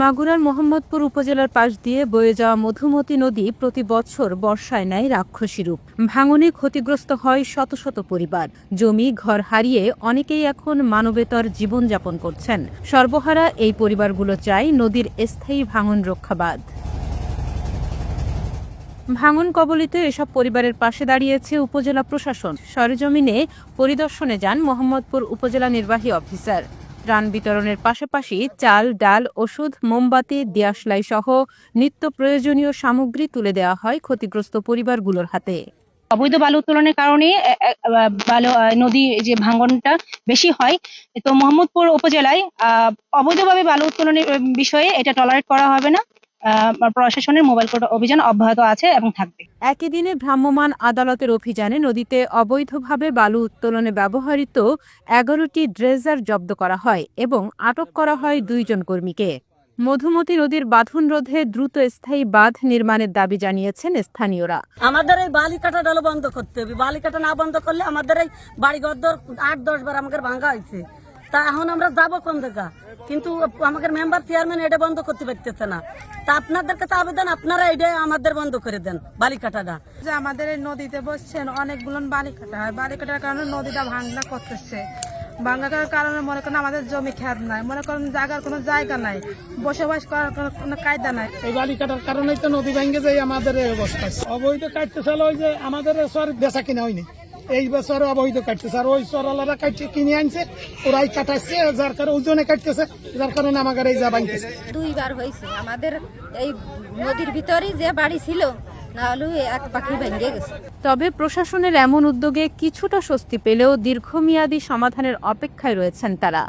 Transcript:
মাগুরার মোহাম্মদপুর উপজেলার পাশ দিয়ে বয়ে যাওয়া মধুমতি নদী প্রতি বছর বর্ষায় নেয় রাক্ষসী রূপ। ভাঙনে ক্ষতিগ্রস্ত হয় শত শত পরিবার। জমি, ঘর হারিয়ে অনেকেই এখন মানবেতর জীবনযাপন করছেন। সর্বহারা এই পরিবারগুলো চায় নদীর স্থায়ী ভাঙন রক্ষাবাদ ভাঙন কবলিত এসব পরিবারের পাশে দাঁড়িয়েছে উপজেলা প্রশাসন। সরেজমিনে পরিদর্শনে যান মোহাম্মদপুর উপজেলা নির্বাহী অফিসার। ত্রাণ বিতরণের পাশাপাশি চাল, ডাল, ওষুধ, মোমবাতি, দিয়াশলাই সহ নিত্য প্রয়োজনীয় সামগ্রী তুলে দেওয়া হয় ক্ষতিগ্রস্ত পরিবারগুলোর হাতে। অবৈধ বালু উত্তোলনের কারণে বালু নদী যে ভাঙ্গনটা বেশি হয়, তো মোহাম্মদপুর উপজেলায় অবৈধভাবে বালু উত্তোলনের বিষয়ে এটা টলারেট করা হবে না। প্রশাসনের মোবাইল কোর্ট অভিযান অব্যাহত আছে এবং থাকবে। একই দিনে ভ্রাম্যমাণ আদালতের অভিযানে নদীতে অবৈধভাবে বালু উত্তোলনে ব্যবহৃত এগারোটি ড্রেজার জব্দ করা হয় এবং আটক করা হয় দুইজন কর্মীকে। মধুমতি নদীর বাঁধন রোধে দ্রুত স্থায়ী বাঁধ নির্মাণের দাবি জানিয়েছেন স্থানীয়রা। আমাদের এই বালি কাটা ডালো বন্ধ করতে হবে। বালি কাটা না বন্ধ করলে আমাদের এই বাড়ি ঘর আট, দশ বার আমাদের ভাঙা হয়েছে। তা এখন আমরা যাব কোন জায়গা? কিন্তু আমাদের মেম্বার চেয়ারম্যান এটা বন্ধ করতে পারতেছে না। তা আপনাদের কাছে আবেদন আপনারা এটা আমাদের বন্ধ করে দেন বালি কাটাটা যে আমাদের এই নদীতে বসছেন অনেকগুলো বালি কাটা হয়। বালি কাটার কারণে নদীটা ভাঙলা করতেছে। ভাঙার কারণে মনে করেন আমাদের জমি খেত নাই। মনে করেন জায়গার কোনো জায়গা নাই। বসবাস করার কোনো- কোনো কায়দা নাই। এই বালি কাটার কারণেই তো নদী ভেঙে যায় আমাদের এই অবস্থা। অবৈধ কাটতে চাল ওই যে আমাদের সর বেচা কিনা হয়নি। এই বছর অবৈধ কাটতেছে আর ওই সরালারা কাটছে কিনে আনছে ওরাই কাটাচ্ছে যার কারণে ওজনে কাটতেছে যার কারণে আমাদের এই যা দুইবার হয়েছে। আমাদের এই নদীর ভিতরেই যে বাড়ি ছিল নাহলে এক পাখি ভেঙে গেছে। তবে প্রশাসনের এমন উদ্যোগে কিছুটা স্বস্তি পেলেও দীর্ঘমেয়াদী সমাধানের অপেক্ষায় রয়েছেন তারা।